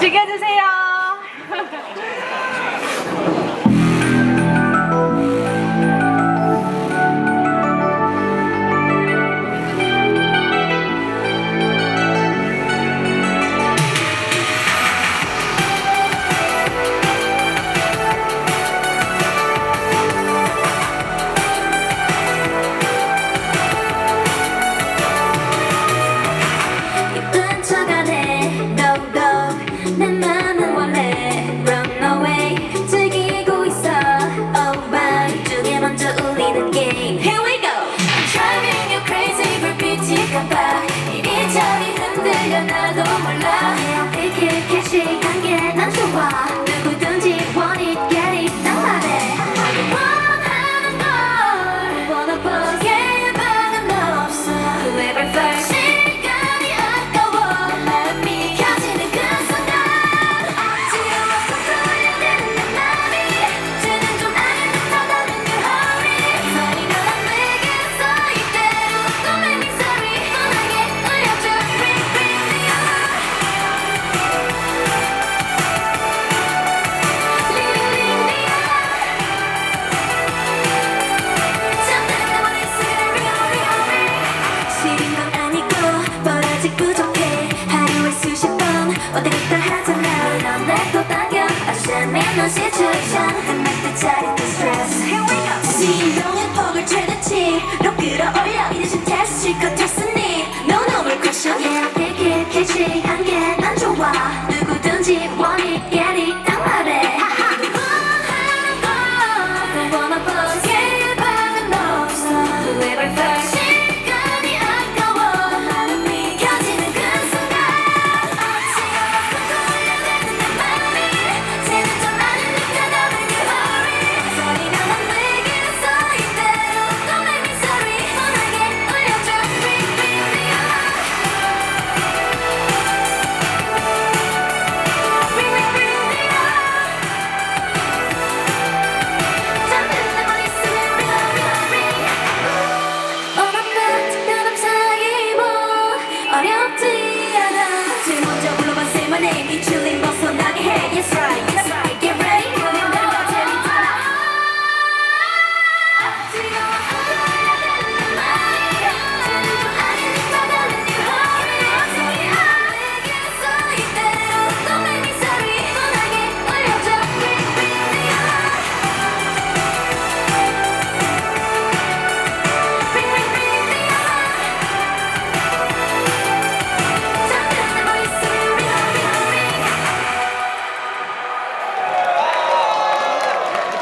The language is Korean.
즐겨주세요. 어떤 시츄에이션 끝날 때짜릿한 스트레스 Here we get crushing it Yeah I'm it catch it 안개난 좋아 right.